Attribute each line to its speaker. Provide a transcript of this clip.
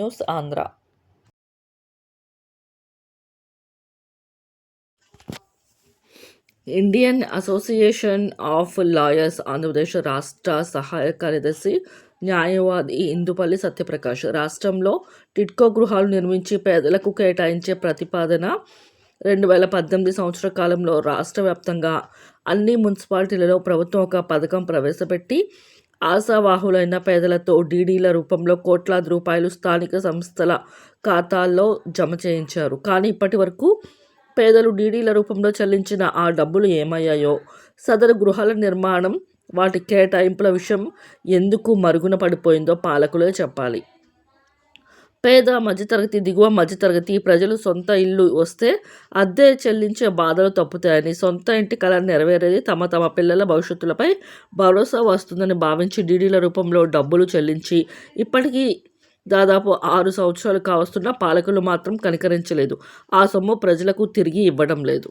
Speaker 1: News Andhra Indian association of lawyers Andhra Pradesh రాష్ట్ర సహాయ కార్యదర్శి న్యాయవాది ఇందుపల్లి సత్యప్రకాష్ రాష్ట్రంలో టిట్కో గృహాలు నిర్మించి పేదలకు కేటాయించే ప్రతిపాదన రెండు వేల పద్దెనిమిది సంవత్సర కాలంలో రాష్ట్ర వ్యాప్తంగా అన్ని మున్సిపాలిటీలలో ప్రభుత్వం ఒక పథకం ప్రవేశపెట్టి ఆశావాహులైన పేదలతో డీడీల రూపంలో కోట్లాది రూపాయలు స్థానిక సంస్థల ఖాతాల్లో జమ చేయించారు. కానీ ఇప్పటి వరకు పేదలు డీడీల రూపంలో చెల్లించిన ఆ డబ్బులు ఏమయ్యాయో సదరు గృహాల నిర్మాణం వాటి కేటాయింపుల విషయం ఎందుకు మరుగున పడిపోయిందో పాలకులే చెప్పాలి. పేద మధ్యతరగతి దిగువ మధ్యతరగతి ప్రజలు సొంత ఇల్లు వస్తే అద్దె చెల్లించే బాధలు తప్పుతాయని సొంత ఇంటి కళ నెరవేరేది తమ తమ పిల్లల భవిష్యత్తులపై భరోసా వస్తుందని భావించి డీడీల రూపంలో డబ్బులు చెల్లించి ఇప్పటికీ దాదాపు ఆరు సంవత్సరాలు కావస్తున్న పాలకులు మాత్రం కనికరించలేదు. ఆ సొమ్ము ప్రజలకు తిరిగి ఇవ్వడం లేదు.